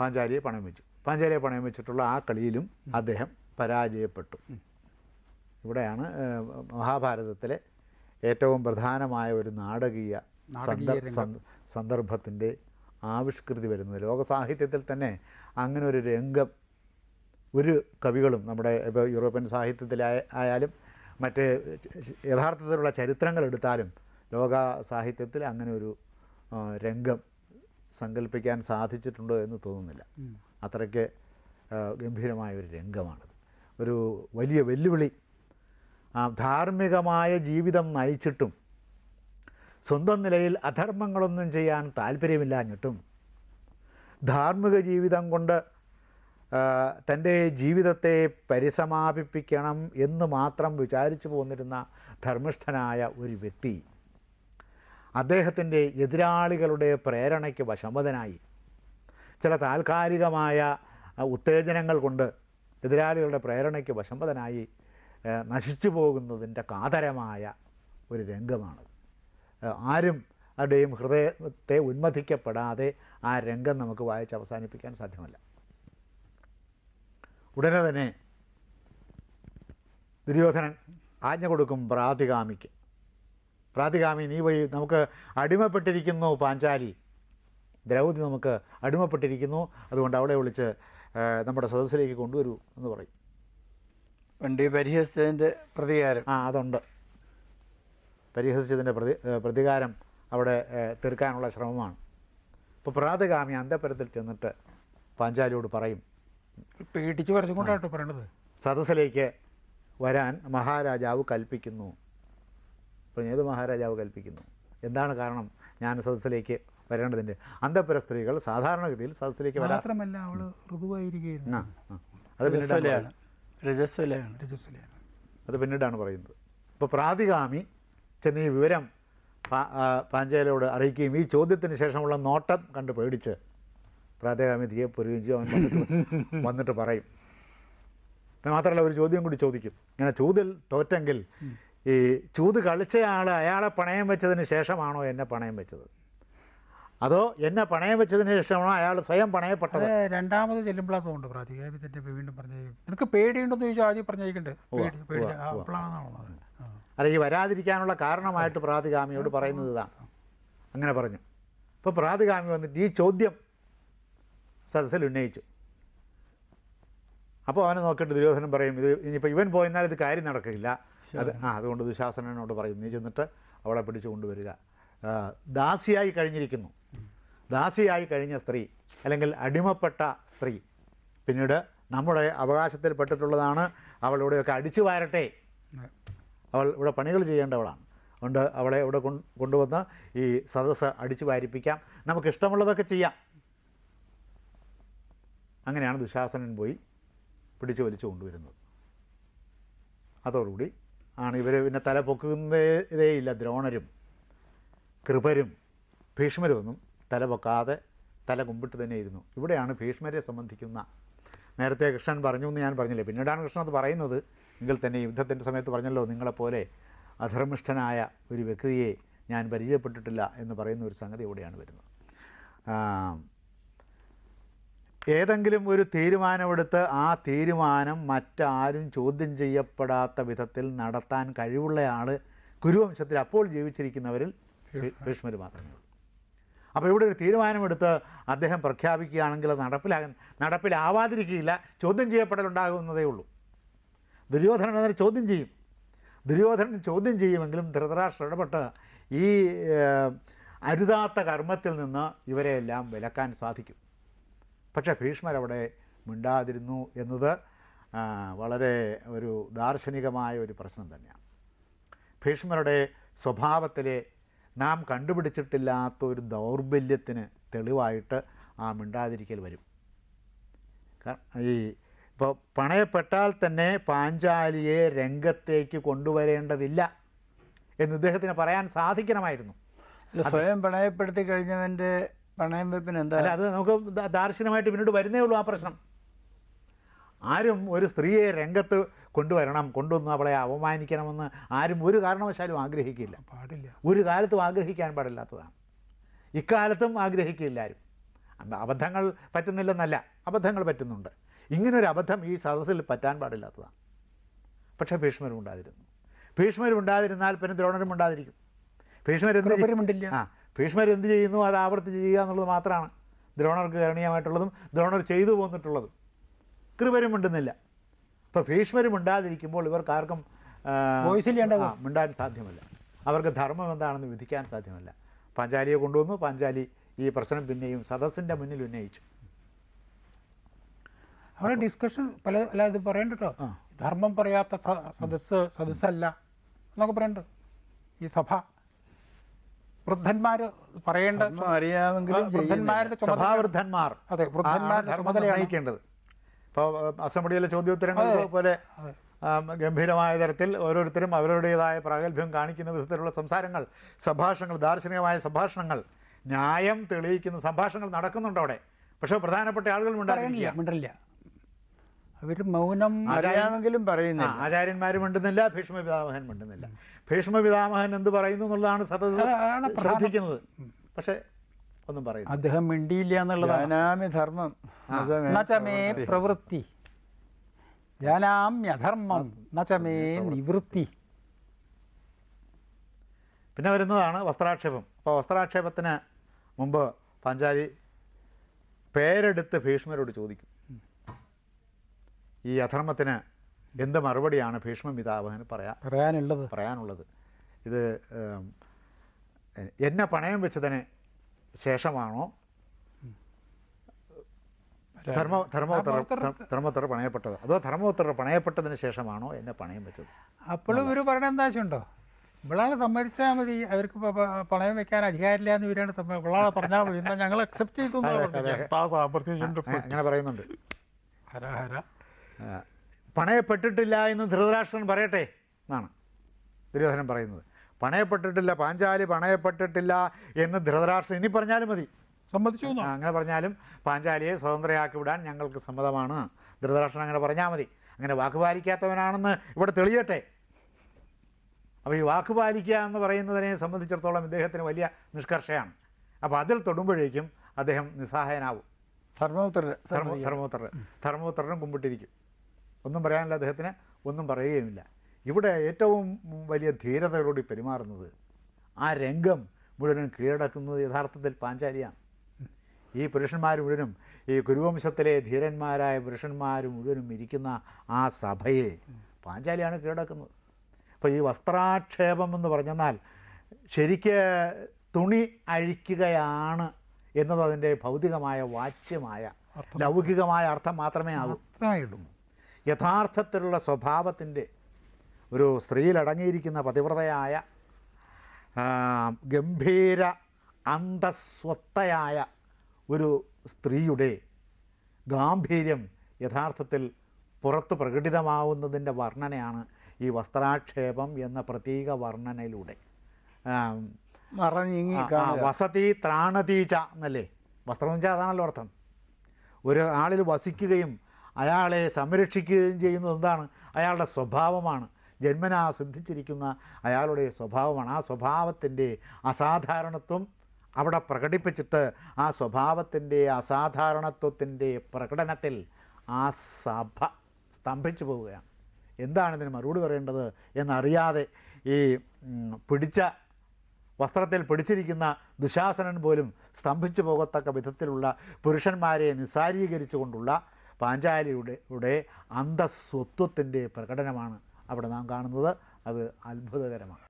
പാഞ്ചാലിയെ പണയം വെച്ചു. പാഞ്ചാലിയെ പണയം വെച്ചിട്ടുള്ള ആ കളിയിലും അദ്ദേഹം പരാജയപ്പെട്ടു. ഇവിടെയാണ് മഹാഭാരതത്തിലെ ഏറ്റവും പ്രധാനമായ ഒരു നാടകീയ നാടകീയ സന്ദർ- സന്ദർഭത്തിന്റെ ആവിഷ്കൃതി വരുന്നത്. ലോകസാഹിത്യത്തിൽ തന്നെ അങ്ങനെ ഒരു രംഗം ഒരു കവികളും നമ്മുടെ ഇപ്പോൾ യൂറോപ്യൻ സാഹിത്യത്തിലായ ആയാലും മറ്റ് യഥാർത്ഥത്തിലുള്ള ചരിത്രങ്ങൾ എടുത്താലും ലോക സാഹിത്യത്തിൽ അങ്ങനെ ഒരു രംഗം സങ്കല്പിക്കാൻ സാധിച്ചിട്ടുണ്ടോ എന്ന് തോന്നുന്നില്ല. അത്രയ്ക്ക് ഗംഭീരമായ ഒരു രംഗമാണത്. ഒരു വലിയ വെല്ലുവിളി. ആ, ധാർമ്മികമായ ജീവിതം നയിച്ചിട്ടും സ്വന്തം നിലയിൽ അധർമ്മങ്ങളൊന്നും ചെയ്യാൻ താല്പര്യമില്ലാഞ്ഞിട്ടും ധാർമ്മിക ജീവിതം കൊണ്ട് തന്റെ ജീവിതത്തെ പരിസമാപിപ്പിക്കണം എന്ന് മാത്രം വിചാരിച്ചു പോന്നിരുന്ന ധർമ്മിഷ്ഠനായ ഒരു വ്യക്തി അദ്ദേഹത്തിന്റെ എതിരാളികളുടെ പ്രേരണയ്ക്ക് വശമതനായി ചില താൽക്കാലികമായ ഉത്തേജനങ്ങൾ കൊണ്ട് എതിരാളികളുടെ പ്രേരണയ്ക്ക് വശമ്പതനായി നശിച്ചു പോകുന്നതിന്റെ കാതരമായ ഒരു രംഗമാണ് ആരും അവിടെയും ഹൃദയത്തെ ഉന്മതിക്കപ്പെടാതെ ആ രംഗം നമുക്ക് വായിച്ച് അവസാനിപ്പിക്കാൻ സാധ്യമല്ല. ഉടനെ തന്നെ ദുര്യോധനൻ ആജ്ഞ കൊടുക്കും പ്രാതികാമിക്ക്. പ്രാതികാമി നീ പോയി നമുക്ക് അടിമപ്പെട്ടിരിക്കുന്നു പാഞ്ചാലി. ദ്രൗപതി നമുക്ക് അടിമപ്പെട്ടിരിക്കുന്നു. അതുകൊണ്ട് അവളെ വിളിച്ച് നമ്മുടെ സദസ്സിലേക്ക് കൊണ്ടുവരൂ എന്ന് പറയും. പണ്ട് പരിഹസിച്ചതിന്റെ പ്രതികാരം. ആ അതുണ്ട്. പരിഹസിച്ചതിന്റെ പ്രതി പ്രതികാരം അവിടെ തീർക്കാനുള്ള ശ്രമമാണ്. ഇപ്പോൾ പ്രാതകാമി അന്തപുരത്തിൽ ചെന്നിട്ട് പാഞ്ചാലിയോട് പറയും. പേടിച്ച് പറിച്ചുകൊണ്ടാട്ടോ പറയണത്. സദസ്സിലേക്ക് വരാൻ മഹാരാജാവ് കൽപ്പിക്കുന്നു. അപ്പോൾ ഏത് മഹാരാജാവ് കൽപ്പിക്കുന്നു. എന്താണ് കാരണം? ഞാൻ സദസ്സിലേക്ക് വരേണ്ടതിന്റെ അന്തപുര സ്ത്രീകൾ സാധാരണഗതിയിൽ സദസ്സിലേക്ക് മാത്രമല്ല അവൾ ആ. അത് പിന്നീടാണ് രജസ്വലയാണ്. രജസ്വലയാണ്. രജസ്വലയാണ്. അത് പിന്നീടാണ് പറയുന്നത്. ഇപ്പോൾ പ്രാതികാമി ചെന്ന് ഈ വിവരം പാഞ്ചേലോട് അറിയിക്കുകയും ഈ ചോദ്യത്തിന് ശേഷമുള്ള നോട്ടം കണ്ട് പേടിച്ച് പ്രാതികാമി തീയെ പൊരുകയും ചെയ്യും. അവൻ വന്നിട്ട് പറയും. മാത്രമല്ല ഒരു ചോദ്യം കൂടി ചോദിക്കും. ഇങ്ങനെ ചൂതിൽ തോറ്റെങ്കിൽ ഈ ചൂത് കളിച്ചയാൾ അയാളെ പണയം വെച്ചതിന് ശേഷമാണോ എന്നെ പണയം വെച്ചത്? അതോ എന്നെ പണയം വെച്ചതിന് ശേഷമാണോ അയാൾ സ്വയം പണയപ്പെട്ടത്? രണ്ടാമത് ചെല്ലുമ്പോഴാണ് തോന്നുന്നു വീണ്ടും പറഞ്ഞു നിനക്ക് പേടിയുണ്ടോന്ന് ചോദിച്ചാൽ ആദ്യം പറഞ്ഞേക്കണ്ട് അല്ല ഈ വരാതിരിക്കാനുള്ള കാരണമായിട്ട് പ്രാതികാമിയോട് പറയുന്നത് ഇതാണ് അങ്ങനെ പറഞ്ഞു. ഇപ്പോൾ പ്രാതികാമി വന്നിട്ട് ഈ ചോദ്യം സദസ്സിൽ ഉന്നയിച്ചു. അപ്പോൾ അവനെ നോക്കിയിട്ട് ദുര്യോധനം പറയും ഇത് ഇനിയിപ്പോൾ ഇവൻ പോയെന്നാൽ ഇത് കാര്യം നടക്കില്ല. അത് ആ അതുകൊണ്ട് ദുശാസനോട് പറയും നീ ചെന്നിട്ട് അവളെ പിടിച്ചു കൊണ്ടുവരിക. ദാസിയായി കഴിഞ്ഞിരിക്കുന്നു. ദാസിയായി കഴിഞ്ഞ സ്ത്രീ അല്ലെങ്കിൽ അടിമപ്പെട്ട സ്ത്രീ പിന്നീട് നമ്മുടെ അവകാശത്തിൽപ്പെട്ടിട്ടുള്ളതാണ് അവൾ ഇവിടെയൊക്കെ അടിച്ചു വാരട്ടെ. അവൾ ഇവിടെ പണികൾ ചെയ്യേണ്ടവളാണ്. അതുകൊണ്ട് അവളെ ഇവിടെ കൊണ്ട് കൊണ്ടുവന്ന് ഈ സദസ്സ് അടിച്ചു വാരിപ്പിക്കാം. നമുക്ക് ഇഷ്ടമുള്ളതൊക്കെ ചെയ്യാം. അങ്ങനെയാണ് ദുശാസനൻ പോയി പിടിച്ചു വലിച്ചു കൊണ്ടുവരുന്നത്. അതോടുകൂടി ആണ്. ഇവർ പിന്നെ തല പൊക്കുന്നതേയില്ല ദ്രോണരും കൃപരും ഭീഷ്മരൊന്നും തല പൊക്കാതെ തല കുമ്പിട്ട് തന്നെ ഇരുന്നു. ഇവിടെയാണ് ഭീഷ്മരെ സംബന്ധിക്കുന്ന നേരത്തെ കൃഷ്ണൻ പറഞ്ഞു എന്ന് ഞാൻ പറഞ്ഞില്ലേ. പിന്നീടാണ് കൃഷ്ണൻ അത് പറയുന്നത്. എങ്കിൽ തന്നെ യുദ്ധത്തിന്റെ സമയത്ത് പറഞ്ഞല്ലോ നിങ്ങളെപ്പോലെ അധർമ്മിഷ്ഠനായ ഒരു വ്യക്തിയെ ഞാൻ പരിചയപ്പെട്ടിട്ടില്ല എന്ന് പറയുന്ന ഒരു സംഗതി ഇവിടെയാണ് വരുന്നത്. ഏതെങ്കിലും ഒരു തീരുമാനമെടുത്ത് ആ തീരുമാനം മറ്റാരും ചോദ്യം ചെയ്യപ്പെടാത്ത വിധത്തിൽ നടത്താൻ കഴിവുള്ളയാൾ കുരുവംശത്തിൽ അപ്പോൾ ജീവിച്ചിരിക്കുന്നവരിൽ ഭീഷ്മർ മാത്രമേ ഉള്ളൂ. അപ്പോൾ ഇവിടെ ഒരു തീരുമാനമെടുത്ത് അദ്ദേഹം പ്രഖ്യാപിക്കുകയാണെങ്കിൽ അത് നടപ്പിലാകാൻ നടപ്പിലാവാതിരിക്കുകയില്ല. ചോദ്യം ചെയ്യപ്പെടലുണ്ടാകുന്നതേ ഉള്ളൂ. ദുര്യോധനൻ അതിനെ ചോദ്യം ചെയ്യും. ദുര്യോധനൻ ചോദ്യം ചെയ്യുമെങ്കിലും ധൃതരാഷ്ട്ര ഇടപെട്ട് ഈ അരുതാത്ത കർമ്മത്തിൽ നിന്ന് ഇവരെയെല്ലാം വിലക്കാൻ സാധിക്കും. പക്ഷേ ഭീഷ്മരവിടെ മിണ്ടാതിരുന്നു എന്നത് വളരെ ഒരു ദാർശനികമായ ഒരു പ്രശ്നം തന്നെയാണ്. ഭീഷ്മരുടെ സ്വഭാവത്തിലെ നാം കണ്ടുപിടിച്ചിട്ടില്ലാത്ത ഒരു ദൗർബല്യത്തിന് തെളിവായിട്ട് ആ മിണ്ടാതിരിക്കൽ വരും. ഈ ഇപ്പോൾ പണയപ്പെട്ടാൽ തന്നെ പാഞ്ചാലിയെ രംഗത്തേക്ക് കൊണ്ടുവരേണ്ടതില്ല എന്ന് ഇദ്ദേഹത്തിന് പറയാൻ സാധിക്കണമായിരുന്നു. സ്വയം പണയപ്പെടുത്തി കഴിഞ്ഞവന്റെ പണയം വെപ്പിന് എന്താ അല്ല അത് നമുക്ക് ദാർശനമായിട്ട് ദാർശനികമായിട്ട് പിന്നീട് വരുന്നേ ഉള്ളൂ ആ പ്രശ്നം. ആരും ഒരു സ്ത്രീയെ രംഗത്ത് കൊണ്ടുവരണം കൊണ്ടുവന്ന് അവളെ അപമാനിക്കണമെന്ന് ആരും ഒരു കാരണവശാലും ആഗ്രഹിക്കില്ല. പാടില്ല. ഒരു കാലത്തും ആഗ്രഹിക്കാൻ പാടില്ലാത്തതാണ്. ഇക്കാലത്തും ആഗ്രഹിക്കില്ല ആരും. അബദ്ധങ്ങൾ പറ്റുന്നില്ലെന്നല്ല അബദ്ധങ്ങൾ പറ്റുന്നുണ്ട്. ഇങ്ങനൊരു അബദ്ധം ഈ സദസ്സിൽ പറ്റാൻ പാടില്ലാത്തതാണ്. പക്ഷേ ഭീഷ്മരും ഉണ്ടായിരുന്നു ഭീഷ്മരും ഉണ്ടാതിരുന്നാൽ പിന്നെ ദ്രോണരും ഉണ്ടാതിരിക്കും ചെയ്യും? ആ ഭീഷ്മർ എന്ത് ചെയ്യുന്നു? അത് ആവർത്തിച്ച് ചെയ്യുക എന്നുള്ളത് മാത്രമാണ്. ദ്രോണർക്ക് കരണീയമായിട്ടുള്ളതും ദ്രോണർ ചെയ്തു പോന്നിട്ടുള്ളതും. കൃപരും മിണ്ടുന്നില്ല. അപ്പോൾ ഭീഷ്മരും മിണ്ടാതിരിക്കുമ്പോൾ ഇവർക്ക് ആർക്കും. മിണ്ടാൻ സാധ്യമല്ല. അവർക്ക് ധർമ്മം എന്താണെന്ന് വിധിക്കാൻ സാധ്യമല്ല. പാഞ്ചാലിയെ കൊണ്ടുവന്നു. പാഞ്ചാലി ഈ പ്രശ്നം പിന്നെയും സദസ്സിന്റെ മുന്നിൽ ഉന്നയിച്ചു. അവിടെ ഡിസ്കഷൻ പല അല്ല ഇത് പറയണ്ട കേട്ടോ ധർമ്മം പറയാത്ത സദസ്സ് സദസ്സല്ല. എന്നൊക്കെ പറയണ്ട്. ഈ സഭ. വൃദ്ധന്മാര് പറയേണ്ട അറിയാമെങ്കിലും വൃദ്ധന്മാരുടെ സഭാവൃദ്ധന്മാർ. അതെ വൃദ്ധന്മാരുടെ ചുമതലയാണ്. ഇപ്പോൾ അസംബ്ലിയിലെ ചോദ്യോത്തരങ്ങൾ പോലെ ഗംഭീരമായ തരത്തിൽ ഓരോരുത്തരും അവരുടേതായ പ്രാഗൽഭ്യം കാണിക്കുന്ന വിധത്തിലുള്ള സംസാരങ്ങൾ സംഭാഷണങ്ങൾ ദാർശനികമായ സംഭാഷണങ്ങൾ ന്യായം തെളിയിക്കുന്ന സംഭാഷണങ്ങൾ നടക്കുന്നുണ്ട് അവിടെ പക്ഷേ പ്രധാനപ്പെട്ട ആളുകൾ പറയണില്ല അവർ മൗനം അറിയാമെങ്കിലും പറയുന്നു ആചാര്യന്മാർ മിണ്ടുന്നില്ല ഭീഷ്മ പിതാമഹൻ മിണ്ടുന്നില്ല ഭീഷ്മ പിതാമഹൻ എന്ത് പറയുന്നു എന്നുള്ളതാണ് സദസ് പ്രാർത്ഥിക്കുന്നത് പക്ഷെ ശ്രദ്ധിക്കുന്നത്. പക്ഷേ ഒന്നും പറയുന്നു അദ്ദേഹം മിണ്ടിയില്ല എന്നുള്ളതാണ്. ജാനാമി ധർമ്മം. നചമേ നചമേ പ്രവൃത്തി. ജാനാമ്യധർമ്മം നചമേ നിവൃത്തി. പിന്നെ വരുന്നതാണ് വസ്ത്രാക്ഷേപം. അപ്പോൾ വസ്ത്രാക്ഷേപത്തിന് മുമ്പ് പാഞ്ചാലി പേരെടുത്ത് ഭീഷ്മരോട് ചോദിക്കും. ഈ അധർമ്മത്തിന് എന്ത് മറുപടിയാണ് ഭീഷ്മ പിതാമഹന് പറയാ പറയാനുള്ളത്. പറയാനുള്ളത്. ഇത് എന്നെ പണയം വെച്ചതിന് ശേഷമാണോ? ധർമ്മ ധർമ്മോത്തര ധർമ്മോത്തര പണയപ്പെട്ടത്. അതോ ധർമ്മോത്തര പണയപ്പെട്ടതിന് ശേഷമാണോ എന്നെ പണയം വെച്ചത്? അപ്പോഴും ഇവർ പറയണ എന്താ ഇവളാളെ സമ്മതിച്ചാൽ മതി. അവർക്ക് പണയം വെക്കാൻ അധികാരമില്ല എന്ന് ഇവരാണ് സമ്മതി ഇവളാണ് പറഞ്ഞാൽ മതി. എന്നാൽ ഞങ്ങൾ അക്സെപ്റ്റ് ചെയ്തു അങ്ങനെ- പറയുന്നുണ്ട്. ഹര ഹര. പണയപ്പെട്ടിട്ടില്ല എന്ന് ധൃതരാഷ്ട്രൻ പറയട്ടെ എന്നാണ് ദുര്യോധനൻ പറയുന്നത്. പണയപ്പെട്ടിട്ടില്ല പാഞ്ചാലി പണയപ്പെട്ടിട്ടില്ല എന്ന് ധൃതരാഷ്ട്രൻ ഇനി പറഞ്ഞാലും മതി. സമ്മതിച്ചു അങ്ങനെ പറഞ്ഞാലും പാഞ്ചാലിയെ സ്വതന്ത്രയാക്കി വിടാൻ ഞങ്ങൾക്ക് സമ്മതമാണ്. ധൃതരാഷ്ട്രൻ അങ്ങനെ പറഞ്ഞാൽ മതി. അങ്ങനെ വാക്ക് പാലിക്കാത്തവനാണെന്ന് ഇവിടെ തെളിയട്ടെ. അപ്പോൾ ഈ വാക്ക് പാലിക്കുക എന്ന് പറയുന്നതിനെ സംബന്ധിച്ചിടത്തോളം ഇദ്ദേഹത്തിന് വലിയ നിഷ്കർഷയാണ്. അപ്പോൾ അതിൽ തൊടുമ്പോഴേക്കും അദ്ദേഹം നിസ്സഹായനാവും. ധർമ്മോത്തര ധർമ്മ ധർമ്മപുത്രനും കുമ്പിട്ടിരിക്കും. ഒന്നും പറയാനില്ല അദ്ദേഹത്തിന് ഒന്നും പറയുകയുമില്ല. ഇവിടെ ഏറ്റവും വലിയ ധീരതയോടുകൂടി പെരുമാറുന്നത് ആ രംഗം മുഴുവനും കീഴടക്കുന്നത് യഥാർത്ഥത്തിൽ പാഞ്ചാലിയാണ്. ഈ പുരുഷന്മാർ മുഴുവനും ഈ കുരുവംശത്തിലെ ധീരന്മാരായ പുരുഷന്മാർ മുഴുവനും ഇരിക്കുന്ന ആ സഭയെ പാഞ്ചാലിയാണ് കീഴടക്കുന്നത്. അപ്പോൾ ഈ വസ്ത്രാക്ഷേപം എന്ന് പറഞ്ഞെന്നാൽ ശരിക്ക് തുണി അഴിക്കുകയാണ് എന്നത് അതിന്റെ ഭൗതികമായ വാച്യമായ ലൗകികമായ അർത്ഥം മാത്രമേ ആകൂ. യഥാർത്ഥത്തിലുള്ള സ്വഭാവത്തിന്റെ ഒരു സ്ത്രീയിലടങ്ങിയിരിക്കുന്ന പതിവ്രതയായ ഗംഭീര അന്തസ്വത്തയായ ഒരു സ്ത്രീയുടെ ഗാംഭീര്യം യഥാർത്ഥത്തിൽ പുറത്ത് പ്രകടിതമാവുന്നതിന്റെ വർണനയാണ് ഈ വസ്ത്രാക്ഷേപം എന്ന പ്രത്യേക വർണനയിലൂടെ. വസതി ത്രാണതീച എന്നല്ലേ? വസ്ത്രം എന്ന് വെച്ചാൽ അതാണല്ലോ അർത്ഥം. ഒരു ആളിൽ വസിക്കുകയും അയാളെ സംരക്ഷിക്കുകയും ചെയ്യുന്നത് എന്താണ്? അയാളുടെ സ്വഭാവമാണ്. ജന്മനാ സിദ്ധിച്ചിരിക്കുന്ന അയാളുടെ സ്വഭാവമാണ്. ആ സ്വഭാവത്തിന്റെ അസാധാരണത്വം അവിടെ പ്രകടിപ്പിച്ചിട്ട് ആ സ്വഭാവത്തിന്റെ അസാധാരണത്വത്തിന്റെ പ്രകടനത്തിൽ ആ സഭ സ്തംഭിച്ചു പോവുകയാണ്. എന്താണ് ഇതിന് മറുപടി പറയേണ്ടത് എന്നറിയാതെ ഈ പിടിച്ച വസ്ത്രത്തിൽ പിടിച്ചിരിക്കുന്ന ദുശാസനൻ പോലും സ്തംഭിച്ചു പോകത്തക്ക വിധത്തിലുള്ള പുരുഷന്മാരെ നിസ്സാരീകരിച്ചുകൊണ്ടുള്ള പാഞ്ചാലിയുടെ യുടെ അന്തസ്വത്വത്തിന്റെ പ്രകടനമാണ് അവിടെ നാം കാണുന്നത്. അത് അത്ഭുതകരമാണ്.